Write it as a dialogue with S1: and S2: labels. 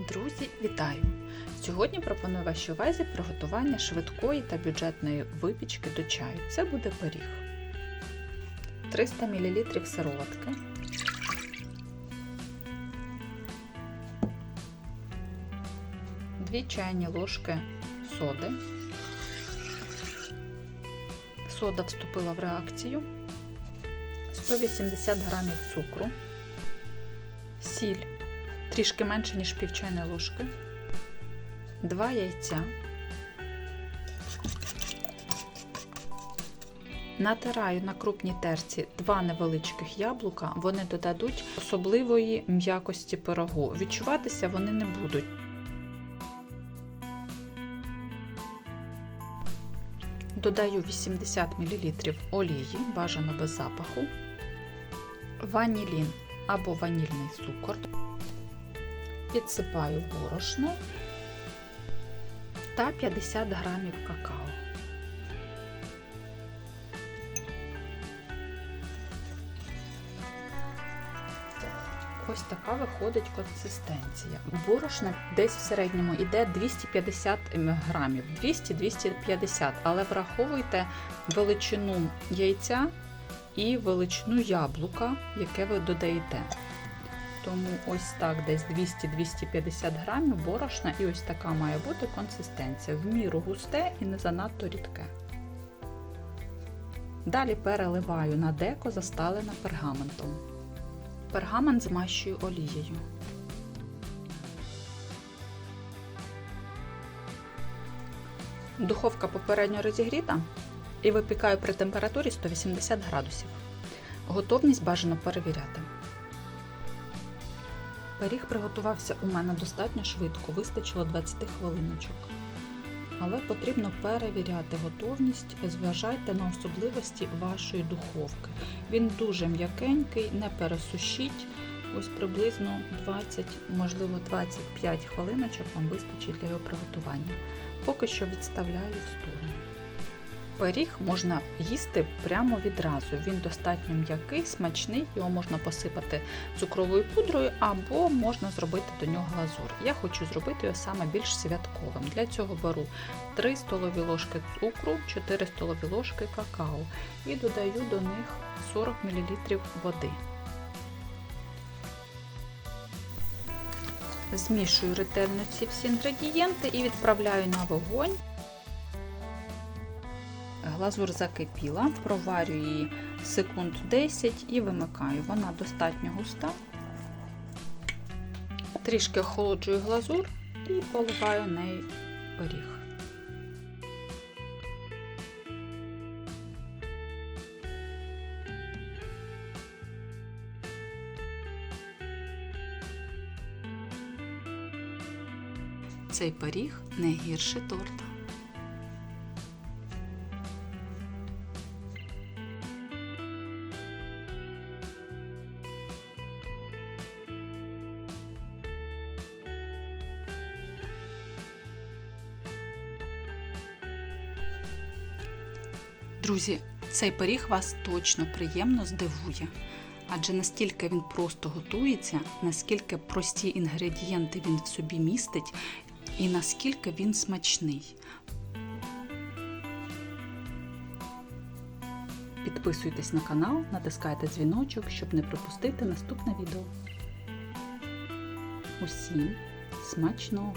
S1: Друзі, вітаю! Сьогодні пропоную вашій увазі приготування швидкої та бюджетної випічки до чаю. Це буде пиріг. 300 мл сироватки. Дві чайні ложки соди. Сода вступила в реакцію. 180 г цукру, сіль трішки менше, ніж пів чайної ложки, 2 яйця. Натираю на крупній терці два невеличких яблука, вони додадуть особливої м'якості пирогу. Відчуватися вони не будуть. Додаю 80 мл олії, бажано без запаху, ванілін або ванільний цукор, підсипаю борошно та 50 грамів какао. Ось така виходить консистенція. Борошна десь в середньому йде 250 грамів, 200-250, але враховуйте величину яйця і величину яблука, яке ви додаєте. Тому ось так десь 200-250 грамів борошна, і ось така має бути консистенція. В міру густе і не занадто рідке. Далі переливаю на деко, засталене пергаментом. Пергамент змащую олією. Духовка попередньо розігріта і випікаю при температурі 180 градусів. Готовність бажано перевіряти. Пиріг приготувався у мене достатньо швидко, вистачило 20 хвилиночок. Але потрібно перевіряти готовність, зважайте на особливості вашої духовки. Він дуже м'якенький, не пересушіть. Ось приблизно 20, можливо 25 хвилиночок вам вистачить для його приготування. Поки що відставляю в сторону. Пиріг можна їсти прямо відразу. Він достатньо м'який, смачний, його можна посипати цукровою пудрою або можна зробити до нього глазур. Я хочу зробити його саме більш святковим. Для цього беру 3 столові ложки цукру, 4 столові ложки какао і додаю до них 40 мл води. Змішую ретельно ці всі інгредієнти і відправляю на вогонь. Глазур закипіла, проварюю її секунд 10 і вимикаю. Вона достатньо густа. Трішки охолоджую глазур і поливаю нею пиріг. Цей пиріг не гірше торта. Друзі, цей пиріг вас точно приємно здивує, адже настільки він просто готується, наскільки прості інгредієнти він в собі містить, і наскільки він смачний. Підписуйтесь на канал, натискайте дзвіночок, щоб не пропустити наступне відео. Усім смачного!